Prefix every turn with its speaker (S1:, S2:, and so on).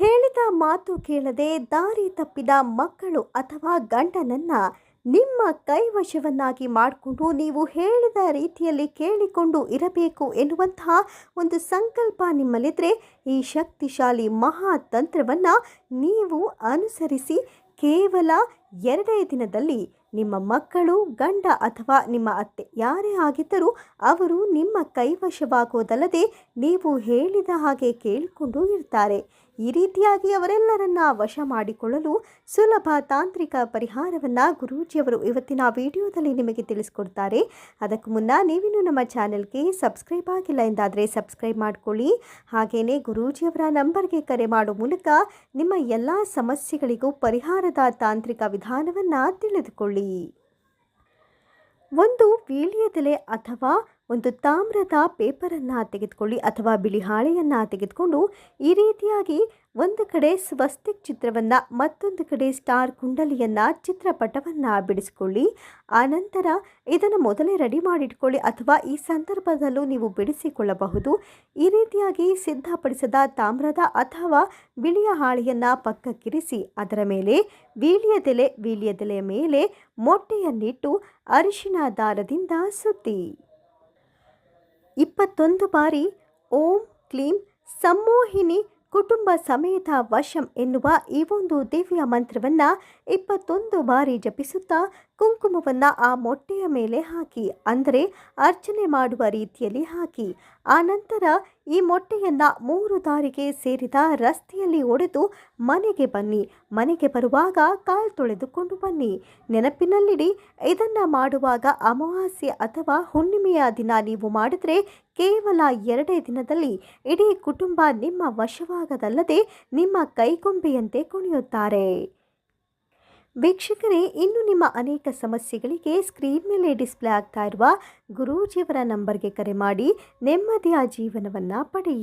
S1: ಹೇಳಿದ ಮಾತು ಕೇಳದೆ ದಾರಿ ತಪ್ಪಿದ ಮಕ್ಕಳು ಅಥವಾ ಗಂಡನನ್ನ ನಿಮ್ಮ ಕೈವಶವನ್ನಾಗಿ ಮಾಡಿಕೊಂಡು ನೀವು ಹೇಳಿದ ರೀತಿಯಲ್ಲಿ ಕೇಳಿಕೊಂಡು ಇರಬೇಕು ಎನ್ನುವಂತಹ ಒಂದು ಸಂಕಲ್ಪ ನಿಮ್ಮಲ್ಲಿದ್ದರೆ ಈ ಶಕ್ತಿಶಾಲಿ ಮಹಾತಂತ್ರವನ್ನು ನೀವು ಅನುಸರಿಸಿ ಕೇವಲ ಎರಡೇ ದಿನದಲ್ಲಿ ನಿಮ್ಮ ಮಕ್ಕಳು, ಗಂಡ ಅಥವಾ ನಿಮ್ಮ ಅತ್ತೆ ಯಾರೇ ಆಗಿದ್ದರೂ ಅವರು ನಿಮ್ಮ ಕೈವಶವಾಗುವುದಲ್ಲದೆ ನೀವು ಹೇಳಿದ ಹಾಗೆ ಕೇಳಿಕೊಂಡು ಇರ್ತಾರೆ. ಈ ರೀತಿಯಾಗಿ ಅವರೆಲ್ಲರನ್ನ ವಶ ಮಾಡಿಕೊಳ್ಳಲು ಸುಲಭ ತಾಂತ್ರಿಕ ಪರಿಹಾರವನ್ನು ಗುರೂಜಿಯವರು ಇವತ್ತಿನ ವಿಡಿಯೋದಲ್ಲಿ ನಿಮಗೆ ತಿಳಿಸ್ಕೊಡ್ತಾರೆ. ಅದಕ್ಕೂ ಮುನ್ನ ನೀವಿನ್ನು ನಮ್ಮ ಚಾನೆಲ್ಗೆ ಸಬ್ಸ್ಕ್ರೈಬ್ ಆಗಿಲ್ಲ ಎಂದಾದರೆ ಸಬ್ಸ್ಕ್ರೈಬ್ ಮಾಡಿಕೊಳ್ಳಿ. ಹಾಗೆಯೇ ಗುರೂಜಿಯವರ ನಂಬರ್ಗೆ ಕರೆ ಮಾಡೋ ಮೂಲಕ ನಿಮ್ಮ ಎಲ್ಲ ಸಮಸ್ಯೆಗಳಿಗೂ ಪರಿಹಾರದ ತಾಂತ್ರಿಕ ವಿಧಾನವನ್ನು ತಿಳಿದುಕೊಳ್ಳಿ. ಒಂದು ವೀಳ್ಯದೆಲೆ ಅಥವಾ ಒಂದು ತಾಮ್ರದ ಪೇಪರನ್ನು ತೆಗೆದುಕೊಳ್ಳಿ ಅಥವಾ ಬಿಳಿ ಹಾಳೆಯನ್ನು ತೆಗೆದುಕೊಂಡು ಈ ರೀತಿಯಾಗಿ ಒಂದು ಕಡೆ ಸ್ವಸ್ತಿಕ್ ಚಿತ್ರವನ್ನು ಮತ್ತೊಂದು ಕಡೆ ಸ್ಟಾರ್ ಕುಂಡಲಿಯನ್ನು ಚಿತ್ರಪಟವನ್ನು ಬಿಡಿಸಿಕೊಳ್ಳಿ. ಆನಂತರ ಇದನ್ನು ಮೊದಲೇ ರೆಡಿ ಮಾಡಿಟ್ಕೊಳ್ಳಿ ಅಥವಾ ಈ ಸಂದರ್ಭದಲ್ಲೂ ನೀವು ಬಿಡಿಸಿಕೊಳ್ಳಬಹುದು. ಈ ರೀತಿಯಾಗಿ ಸಿದ್ಧಪಡಿಸಿದ ತಾಮ್ರದ ಅಥವಾ ಬಿಳಿಯ ಹಾಳೆಯನ್ನು ಪಕ್ಕಕ್ಕಿರಿಸಿ, ಅದರ ಮೇಲೆ ವೀಳ್ಯದೆಲೆ ವೀಳ್ಯದೆಲೆಯ ಮೇಲೆ ಮೊಟ್ಟೆಯನ್ನಿಟ್ಟು ಅರಿಶಿನ ದಾರದಿಂದ ಸುತ್ತಿ. ಇಪ್ಪತ್ತೊಂದು ಬಾರಿ ಓಂ ಕ್ಲೀಂ ಸಮ್ಮೋಹಿನಿ ಕುಟುಂಬ ಸಮೇತ ವಶಂ ಎನ್ನುವ ಈ ಒಂದು ದಿವ್ಯ ಮಂತ್ರವನ್ನು ಇಪ್ಪತ್ತೊಂದು ಬಾರಿ ಜಪಿಸುತ್ತಾ ಕುಂಕುಮವನ್ನು ಆ ಮೊಟ್ಟೆಯ ಮೇಲೆ ಹಾಕಿ, ಅಂದರೆ ಅರ್ಚನೆ ಮಾಡುವ ರೀತಿಯಲ್ಲಿ ಹಾಕಿ. ಆನಂತರ ಈ ಮೊಟ್ಟೆಯನ್ನು ಮೂರು ದಾರಿಗೆ ಸೇರಿದ ರಸ್ತೆಯಲ್ಲಿ ಒಡೆದು ಮನೆಗೆ ಬನ್ನಿ. ಮನೆಗೆ ಬರುವಾಗ ಕಾಲು ತೊಳೆದುಕೊಂಡು ಬನ್ನಿ. ನೆನಪಿನಲ್ಲಿಡಿ, ಇದನ್ನು ಮಾಡುವಾಗ ಅಮಾವಾಸ್ಯೆ ಅಥವಾ ಹುಣ್ಣಿಮೆಯ ದಿನ ನೀವು ಮಾಡಿದರೆ ಕೇವಲ ಎರಡೇ ದಿನದಲ್ಲಿ ಇಡೀ ಕುಟುಂಬ ನಿಮ್ಮ ವಶವಾಗದಲ್ಲದೆ ನಿಮ್ಮ ಕೈಗೊಂಬೆಯಂತೆ ಕುಣಿಯುತ್ತಾರೆ. ವೀಕ್ಷಕರೇ, ಇನ್ನು ನಿಮ್ಮ ಅನೇಕ ಸಮಸ್ಯೆಗಳಿಗೆ ಸ್ಕ್ರೀನ್ ಮೇಲೆ ಡಿಸ್ಪ್ಲೇ ಆಗ್ತಾ ಇರುವ ಗುರೂಜಿಯವರ ನಂಬರ್ಗೆ ಕರೆ ಮಾಡಿ ನೆಮ್ಮದಿಯ ಜೀವನವನ್ನು ಪಡೆಯಿರಿ.